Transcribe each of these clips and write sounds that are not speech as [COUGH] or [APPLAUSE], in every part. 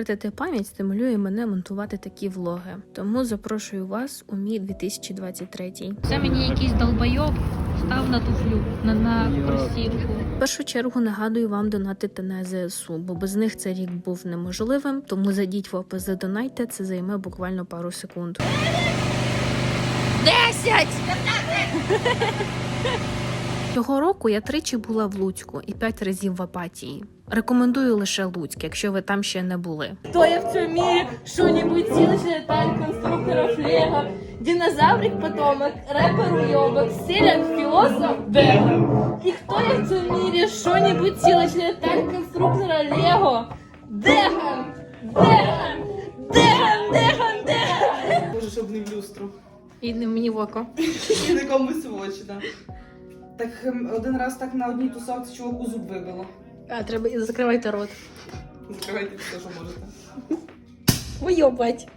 втратити пам'ять стимулює мене монтувати такі влоги. Тому запрошую вас у мій 2023. Це мені якийсь долбойоб став на туфлю на, на кросівку. В першу чергу нагадую вам донатити на ЗСУ, бо без них цей рік був неможливим. Тому зайдіть в опис задонайте, це займе буквально пару секунд. Десять! [LAUGHS] Цього року я тричі була в Луцьку і п'ять разів в апатії. Рекомендую лише Луцьк, якщо ви там ще не були. Кто я в цьому мире? Что-нибудь сильное таль конструкторов Лего. Динозаврик потомок, рэпер уёбок, селен философ Деган. И кто я в цьому мире? Что-нибудь силочное таль конструктора Лего. Деган! Деган! Деган! Деган! Деган! Може, щоб не в люстру. І не мені в око. І не комусь в очі, так. Так ем, один раз так на одній тусовці чуваку зуб вибило. А треба і закривайте рот. Закривайте все, що можете. Уйобать.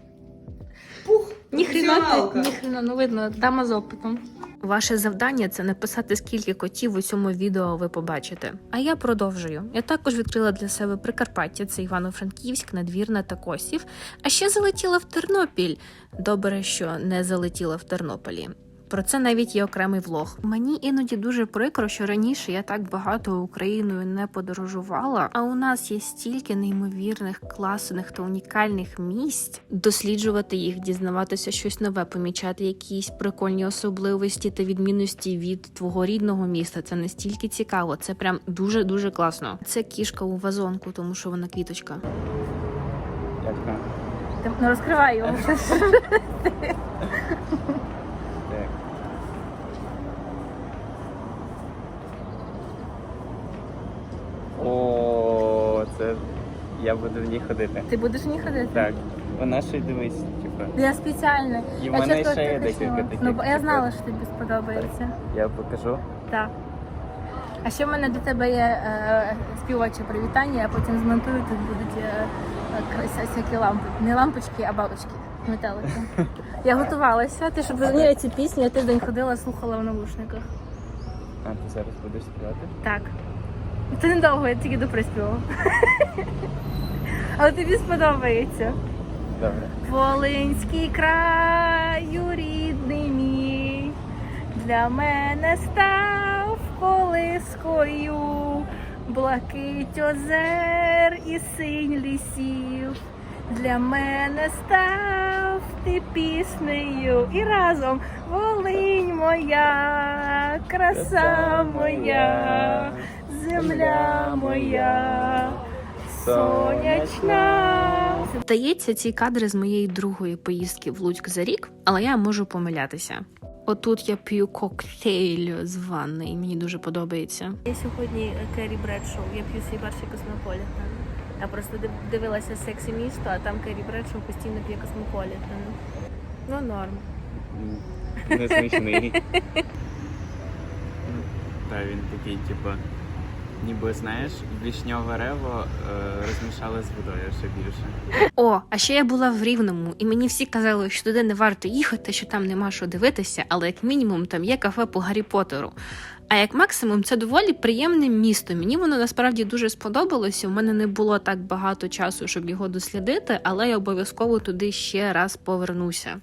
Пух! Ніхрена, професіоналка. ніхрена, ну видно, дама з опитом. Ваше завдання це написати, скільки котів у цьому відео ви побачите. А я продовжую. Я також відкрила для себе Прикарпаття, це Івано-Франківськ, Надвірна та Косів. А ще залетіла в Тернопіль. Добре, що не залетіла в Тернополі. Про це навіть є окремий влог. Мені іноді дуже прикро, що раніше я так багато Україною не подорожувала. А у нас є стільки неймовірних, класних та унікальних місць. Досліджувати їх, дізнаватися щось нове, помічати якісь прикольні особливості та відмінності від твого рідного міста. Це настільки цікаво. Це прям дуже дуже класно. Це кішка у вазонку, тому що вона квіточка. Ну розкривай його. [LAUGHS] Так. О, це я буду в ній ходити. Ти будеш в ній ходити? Так. Вона ще й дивись, типу. Я спеціально. І в мене ще є декілька таких. Ну, бо я типу. знала, що тобі сподобається. Я покажу. Так. А ще в мене до тебе є е, співоче привітання, а потім змонтую, тут будуть е, е, всякі лампи. Не лампочки, а бабочки. Метелики. [LAUGHS] Я готувалася. Ти щоб розуміли ці пісні, я тиждень ходила, слухала в наушниках. А ти зараз будеш співати? Так. Це недовго, я тільки до приспіву. Але тобі сподобається. Добре. Волинський краю рідний мій, для мене став колискою, блакить озер і синь лісів. Для мене став ти піснею і разом Волинь моя, краса моя, земля моя, сонячна. Здається, ці кадри з моєї другої поїздки в Луцьк за рік, але я можу помилятися. Отут я п'ю коктейль з ванни, і мені дуже подобається. Я сьогодні Керрі Бредшоу, я п'ю свій перший космополітен. Я просто дивилася сексі місто, а там Керрі Бредшоу постійно п'є космополітен. Ну норм. Не смішний. [LAUGHS] Так, він такий, типу, ніби знаєш, вішньове рево е, розмішали з водою ще більше. О, а ще я була в Рівному, і мені всі казали, що туди не варто їхати, що там нема що дивитися, але як мінімум там є кафе по Гаррі Поттеру. А як максимум, це доволі приємне місто. Мені воно насправді дуже сподобалося. У мене не було так багато часу, щоб його дослідити, але я обов'язково туди ще раз повернуся.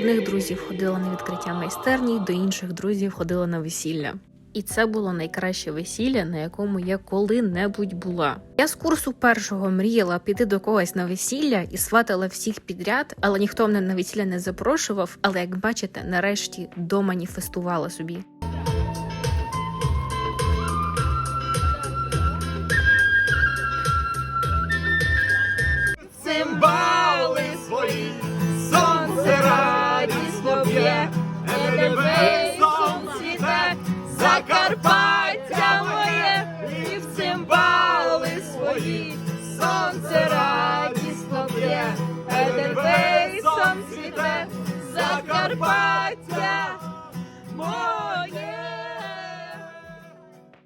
Одних друзів ходила на відкриття майстерні, до інших друзів ходила на весілля. І це було найкраще весілля, на якому я коли-небудь була. Я з курсу першого мріяла піти до когось на весілля і сватала всіх підряд, але ніхто мене на весілля не запрошував. Але як бачите, нарешті доманіфестувала собі. Закарпаття моє, і в цимбали свої, сонце радісно б'є, Едельвейсом цвіте, Закарпаття. Моє.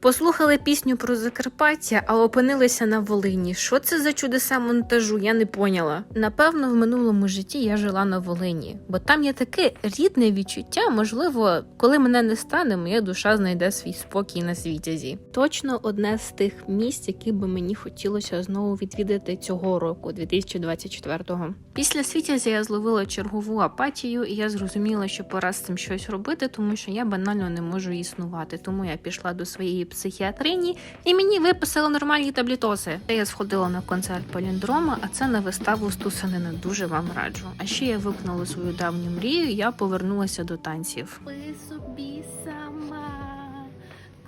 Послухали пісню про Закарпаття, а опинилися на Волині. Що це за чудеса монтажу? Я не поняла. Напевно, в минулому житті я жила на Волині, бо там є таке рідне відчуття. Можливо, коли мене не стане, моя душа знайде свій спокій на світязі. Точно одне з тих місць, які би мені хотілося знову відвідати цього року, 2024-го. Після світязя я зловила чергову апатію, і я зрозуміла, що пора з цим щось робити, тому що я банально не можу існувати. Тому я пішла до своєї психіатрині і мені виписали нормальні таблітоси. Я сходила на концерт Поліндрома, а це на виставу Стусанина. Дуже вам раджу. А ще я виконала свою давню мрію. Я повернулася до танців. Ви собі сама,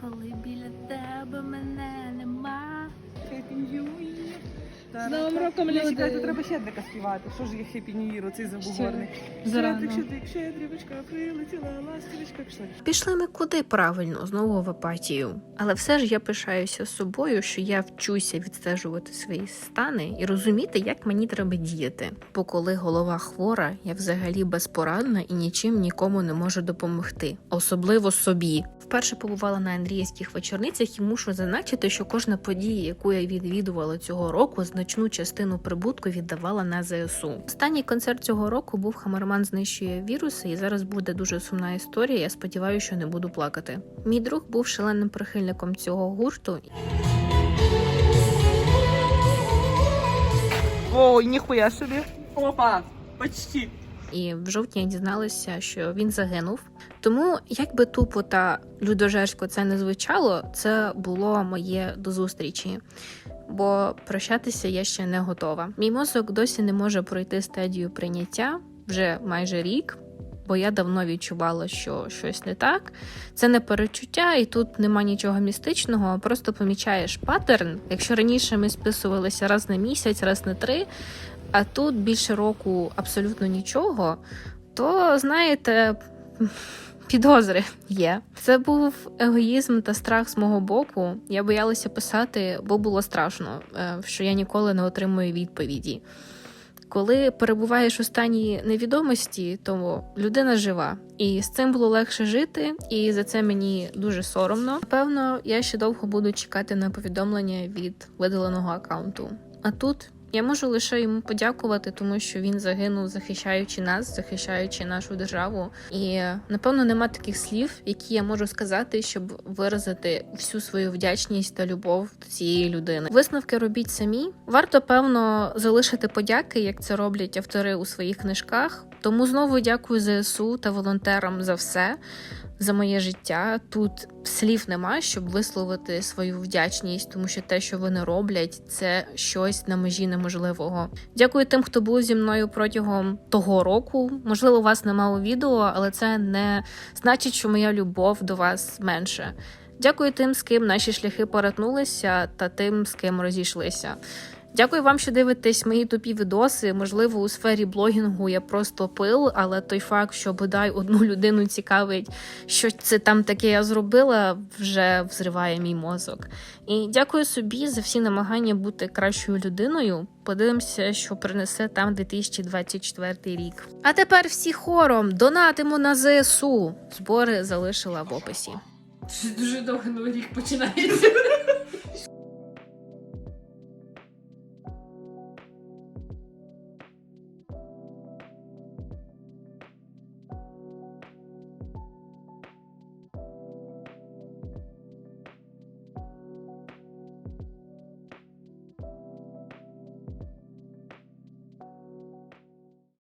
коли біля тебе мене нема. З Новим роком, люди. чекайте, треба щедрика співати. Що ж є Happy New Year, оцей забугорний. Зарано. Щедрик, щедрик, щедрівочка, прилетіла, ластівочка, пішла. Пішли ми куди правильно, знову в апатію. Але все ж я пишаюся собою, що я вчуся відстежувати свої стани і розуміти, як мені треба діяти. Бо коли голова хвора, я взагалі безпорадна і нічим нікому не можу допомогти, особливо собі. Вперше побувала на Андріївських вечорницях і мушу зазначити, що кожна подія, яку я відвідувала цього року, значну частину прибутку віддавала на ЗСУ. Останній концерт цього року був Хамерман знищує віруси, і зараз буде дуже сумна історія. Я сподіваюся, що не буду плакати. Мій друг був шаленим прихильником цього гурту, Ой, ніхуя собі. Опа, почти. і в жовтні я дізналася, що він загинув. Тому, як би тупо та людожерсько це не звучало, це було моє до зустрічі. Бо прощатися я ще не готова. Мій мозок досі не може пройти стадію прийняття вже майже рік. Бо я давно відчувала, що щось не так. Це не перечуття, і тут нема нічого містичного. Просто помічаєш паттерн. Якщо раніше ми списувалися раз на місяць, раз на три, а тут більше року абсолютно нічого, то знаєте, підозри є. Це був егоїзм та страх з мого боку. Я боялася писати, бо було страшно, е, що я ніколи не отримую відповіді. Коли перебуваєш у стані невідомості, то людина жива, і з цим було легше жити, і за це мені дуже соромно. Напевно, я ще довго буду чекати на повідомлення від видаленого аккаунту. А тут я можу лише йому подякувати, тому що він загинув, захищаючи нас, захищаючи нашу державу. І напевно нема таких слів, які я можу сказати, щоб виразити всю свою вдячність та любов до цієї людини. Висновки робіть самі. Варто певно залишити подяки, як це роблять автори у своїх книжках. Тому знову дякую ЗСУ та волонтерам за все. За моє життя тут слів нема, щоб висловити свою вдячність, тому що те, що вони роблять, це щось на межі неможливого. Дякую тим, хто був зі мною протягом того року. Можливо, у вас немає відео, але це не значить, що моя любов до вас менше. Дякую тим, з ким наші шляхи перетнулися, та тим, з ким розійшлися. Дякую вам, що дивитесь мої тупі відоси. Можливо, у сфері блогінгу я просто пил, але той факт, що бодай одну людину цікавить, що це там таке я зробила, вже взриває мій мозок. І дякую собі за всі намагання бути кращою людиною. Подивимося, що принесе там 2024 рік. А тепер всі хором донатимо на ЗСУ. Збори залишила в описі. Дуже довго новий рік починається.